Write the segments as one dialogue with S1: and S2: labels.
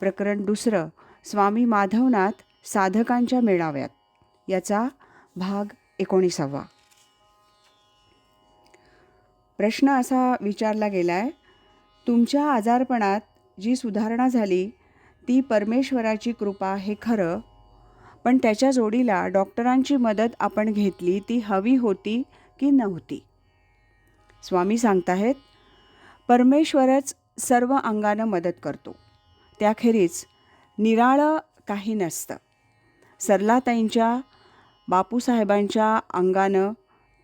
S1: प्रकरण दुसरं स्वामी माधवनाथ साधकांच्या मेळाव्यात. याचा भाग एकोणीसावा. प्रश्न असा विचारला गेला आहे तुमच्या आजारपणात जी सुधारणा झाली ती परमेश्वराची कृपा हे खरं पण त्याच्या जोडीला डॉक्टरांची मदत आपण घेतली ती हवी होती की नव्हती? स्वामी सांगताहेत परमेश्वरच सर्व अंगानं मदत करतो. त्याखेरीज निराळं काही नसतं. सरलाताईंच्या बापूसाहेबांच्या अंगानं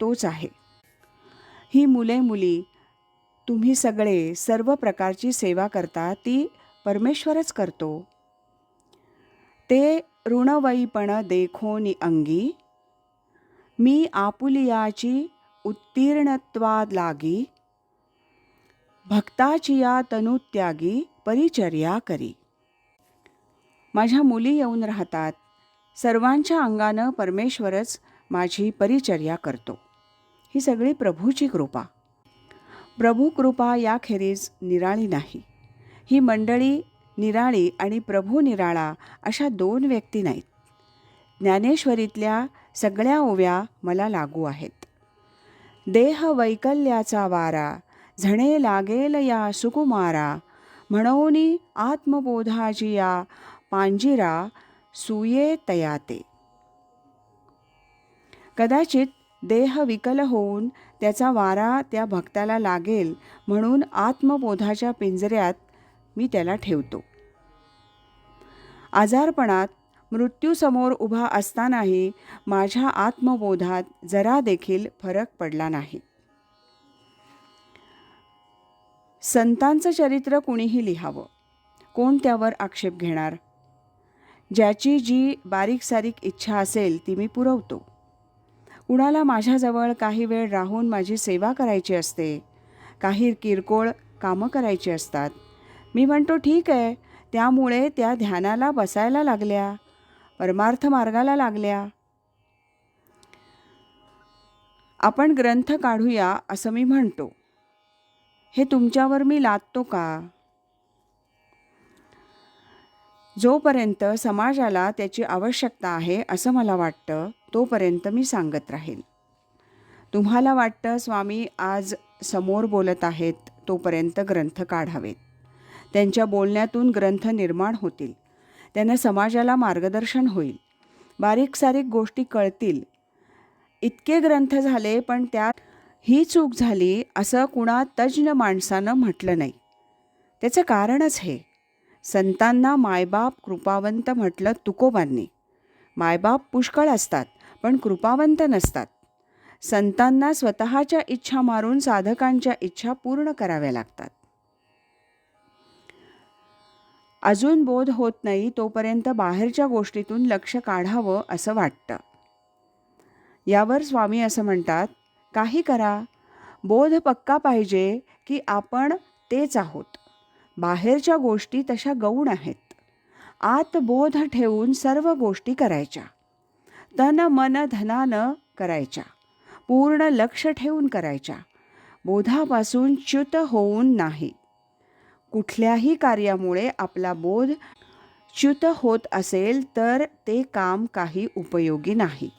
S1: तोच आहे. ही मुले मुली तुम्ही सगळे सर्व प्रकारची सेवा करता ती परमेश्वरच करतो. ते ऋणवयीपण देखोनी अंगी मी आपुलियाची उत्तीर्णत्वा लागी भक्ताची या तनुत्यागी परिचर्या करी. माझ्या मुली येऊन राहतात. सर्वांच्या अंगानं परमेश्वरच माझी परिचर्या करतो. ही सगळी प्रभूची कृपा. प्रभू कृपा याखेरीज निराळी नाही. ही मंडळी निराळी आणि प्रभू निराळा अशा दोन व्यक्ती नाहीत. ज्ञानेश्वरीतल्या सगळ्या ओव्या मला लागू आहेत. देह वैकल्याचा वारा झणे लागेल या सुकुमारा म्हणून आत्मबोधाची या पांजिरा सुये तयाते. कदाचित देह विकल होऊन त्याचा वारा त्या भक्ताला लागेल म्हणून आत्मबोधाच्या पिंजऱ्यात मी त्याला ठेवतो. आजारपणात मृत्यूसमोर उभा असतानाही माझ्या आत्मबोधात जरा देखील फरक पडला नाही. संतांचं चरित्र कुणीही लिहावं. कोण त्यावर आक्षेप घेणार? ज्याची जी बारीक सारीक इच्छा असेल ती मी पुरवतो. कुणाला माझ्याजवळ काही वेळ राहून माझी सेवा करायची असते काही किरकोळ कामं करायची असतात. मी म्हणतो ठीक आहे त्यामुळे त्या ध्यानाला बसायला लागल्या परमार्थ मार्गाला लागल्या. आपण ग्रंथ काढूया असं मी म्हणतो. हे तुमच्यावर मी लादतो का? जोपर्यंत समाजाला त्याची आवश्यकता आहे असं मला वाटतं तोपर्यंत मी सांगत राहील. तुम्हाला वाटतं स्वामी आज समोर बोलत आहेत तोपर्यंत ग्रंथ काढावेत. त्यांच्या बोलण्यातून ग्रंथ निर्माण होतील. त्यांना समाजाला मार्गदर्शन होईल. बारीक सारीक गोष्टी कळतील. इतके ग्रंथ झाले पण त्यात ही चूक झाली असं कुणा तज्ज्ञ माणसानं म्हटलं नाही. त्याचं कारणच हे. संतांना मायबाप कृपावंत म्हटलं तुकोबांनी. मायबाप पुष्कळ असतात पण कृपावंत नसतात. संतांना स्वतःच्या इच्छा मारून साधकांच्या इच्छा पूर्ण कराव्या लागतात. अजून बोध होत नाही तोपर्यंत बाहेरच्या गोष्टीतून लक्ष काढावं असं वाटतं. यावर स्वामी असं म्हणतात काही करा. बोध पक्का पाहिजे की आपण तेच आहोत. बाहेरच्या गोष्टी तशा गौण आहेत. आत बोध ठेवून सर्व गोष्टी करायच्या. तन मन धनानं करायच्या. पूर्ण लक्ष ठेवून करायच्या. बोधापासून च्युत होऊन नाही. कुठल्याही कार्यामुळे आपला बोध च्युत होत असेल तर ते काम काही उपयोगी नाही.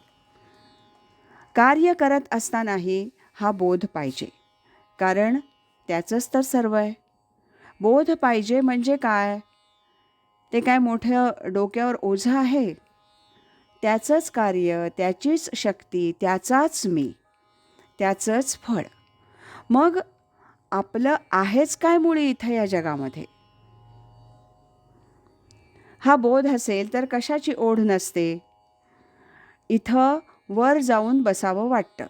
S1: कार्य करत असतानाही हा बोध पाहिजे. कारण त्याचंच तर सर्व आहे. बोध पाहिजे म्हणजे काय? ते काय मोठं डोक्यावर ओझं आहे? त्याचंच कार्य त्याचीच शक्ती त्याचाच मी त्याचंच फळ. मग आपलं आहेच काय मुळी इथं या जगामध्ये? हा बोध असेल तर कशाची ओढ नसते? इथं वर जाऊन बसावं वाटतं.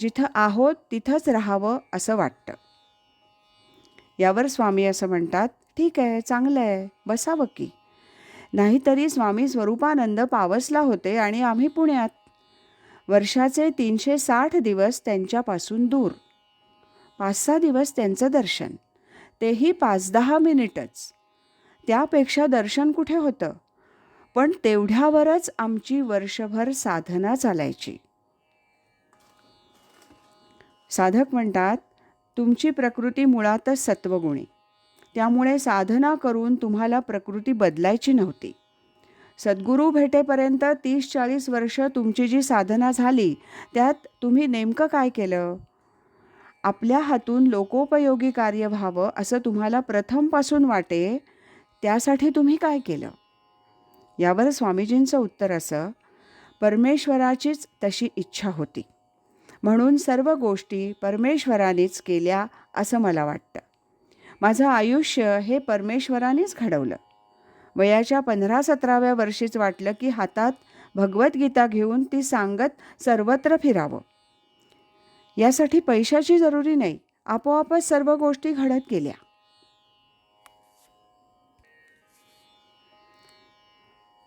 S1: जिथं आहोत तिथंच राहावं असं वाटतं. यावर स्वामी असं म्हणतात ठीक आहे चांगलं आहे बसावं की. नाहीतरी स्वामी स्वरूपानंद पावसला होते आणि आम्ही पुण्यात. वर्षाचे तीनशे साठ दिवस त्यांच्यापासून दूर. पाच सहा दिवस त्यांचं दर्शन. तेही पाच दहा मिनिटच. त्यापेक्षा दर्शन कुठे होतं? पण तेवढ्यावरच आमची वर्षभर साधना चालायची. साधक म्हणतात तुमची प्रकृती मुळातच सत्वगुणी. त्यामुळे साधना करून तुम्हाला प्रकृती बदलायची नव्हती. सद्गुरू भेटेपर्यंत तीस चाळीस वर्ष तुमची जी साधना झाली त्यात तुम्ही नेमकं काय केलं? आपल्या हातून लोकोपयोगी कार्य व्हावं असं तुम्हाला प्रथमपासून वाटे त्यासाठी तुम्ही काय केलं? यावर स्वामीजींचं उत्तर असं परमेश्वराचीच तशी इच्छा होती. म्हणून सर्व गोष्टी परमेश्वरानेच केल्या असं मला वाटतं. माझं आयुष्य हे परमेश्वरानेच घडवलं. वयाच्या पंधरा सतराव्या वर्षीच वाटलं की हातात भगवद्गीता घेऊन ती सांगत सर्वत्र फिरावं. यासाठी पैशाची जरुरी नाही. आपोआपच सर्व गोष्टी घडत गेल्या.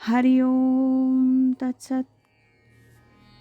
S1: हरि ओम तत्सत